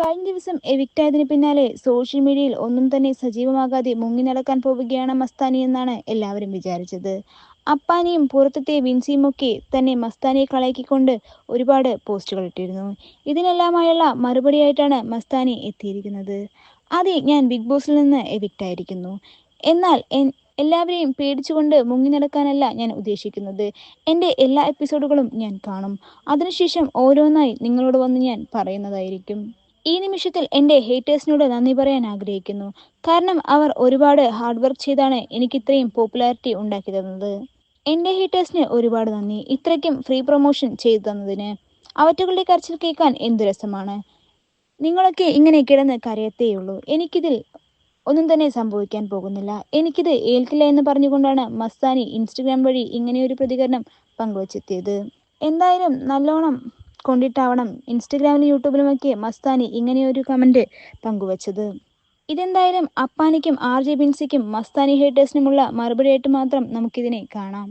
കഴിഞ്ഞ ദിവസം എവിക്റ്റായതിന് പിന്നാലെ സോഷ്യൽ മീഡിയയിൽ ഒന്നും തന്നെ സജീവമാകാതെ മുങ്ങി നടക്കാൻ പോവുകയാണ് മസ്താനി എന്നാണ് എല്ലാവരും വിചാരിച്ചത്. അപ്പാനിയും പുറത്തത്തെ വിൻസിയും ഒക്കെ തന്നെ മസ്താനിയെ കളയാക്കിക്കൊണ്ട് ഒരുപാട് പോസ്റ്റുകൾ ഇട്ടിരുന്നു. ഇതിനെല്ലാമായുള്ള മറുപടിയായിട്ടാണ് മസ്താനി എത്തിയിരിക്കുന്നത്. അതെ ഞാൻ ബിഗ് ബോസിൽ നിന്ന് എവിക്റ്റ് ആയിരിക്കുന്നു എന്നാൽ എല്ലാവരെയും പേടിച്ചുകൊണ്ട് മുങ്ങി നടക്കാനല്ല ഞാൻ ഉദ്ദേശിക്കുന്നത്. എന്റെ എല്ലാ എപ്പിസോഡുകളും ഞാൻ കാണും. അതിനുശേഷം ഓരോന്നായി നിങ്ങളോട് വന്ന് ഞാൻ പറയുന്നതായിരിക്കും. ഈ നിമിഷത്തിൽ എന്റെ ഹേറ്റേഴ്സിനോട് നന്ദി പറയാൻ ആഗ്രഹിക്കുന്നു. കാരണം അവർ ഒരുപാട് ഹാർഡ് വർക്ക് ചെയ്താണ് എനിക്ക് ഇത്രയും പോപ്പുലാരിറ്റി ഉണ്ടാക്കി തന്നത്. എന്റെ ഹേറ്റേഴ്സിന് ഒരുപാട് നന്ദി. ഇത്രയ്ക്കും ഫ്രീ പ്രൊമോഷൻ ചെയ്തു തന്നതിന്. അവറ്റുകളുടെ കരച്ചിൽ കേൾക്കാൻ എന്തു രസമാണ്? നിങ്ങളൊക്കെ ഇങ്ങനെ കിടന്ന് കരയത്തേയുള്ളൂ. എനിക്കിതിൽ ഒന്നും തന്നെ സംഭവിക്കാൻ പോകുന്നില്ല. എനിക്കിത് ഏൽക്കില്ല എന്ന് പറഞ്ഞുകൊണ്ടാണ് മസ്താനി ഇൻസ്റ്റഗ്രാം വഴി ഇങ്ങനെയൊരു പ്രതികരണം പങ്കുവച്ചെത്തിയത്. എന്തായാലും നല്ലോണം കൊണ്ടിട്ടാവണം. ഇൻസ്റ്റഗ്രാമിലും യൂട്യൂബിലുമൊക്കെ മസ്താനി ഇങ്ങനെയൊരു കമന്റ് പങ്കുവച്ചത്. ഇതെന്തായാലും അപ്പാനിക്കും ആർ ജെ ബിൻസിക്കും മസ്താനി ഹേറ്റേഴ്സിനുമുള്ള മറുപടിയായിട്ട് മാത്രം നമുക്കിതിനെ കാണാം.